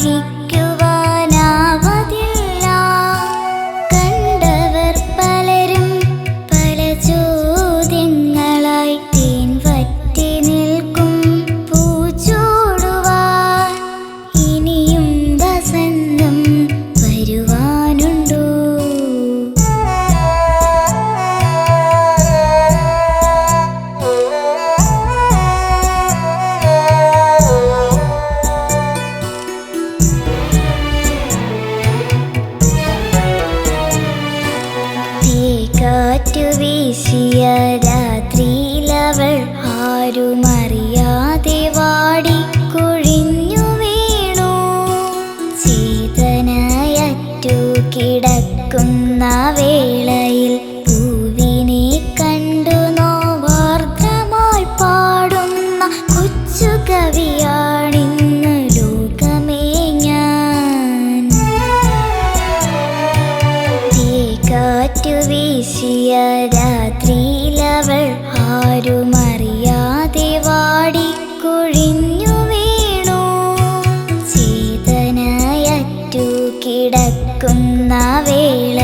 hi. കാറ്റു വീശിയ രാത്രിയിലവൾ ആരുമറിയാതെ വാടി കുഴിഞ്ഞു വീണു. ചേതനയറ്റു കിടക്കുന്ന വേളയിൽ പൂവിനെ കണ്ടു പാടുന്ന കൊച്ചു കവിയാണിന്ന് കാറ്റു വീശിയ രാത്രിയിലവൾ ആരുമറിയാതെ വാടി കൊഴിഞ്ഞു വീണു. ചേതനയറ്റു കിടക്കുന്ന വേള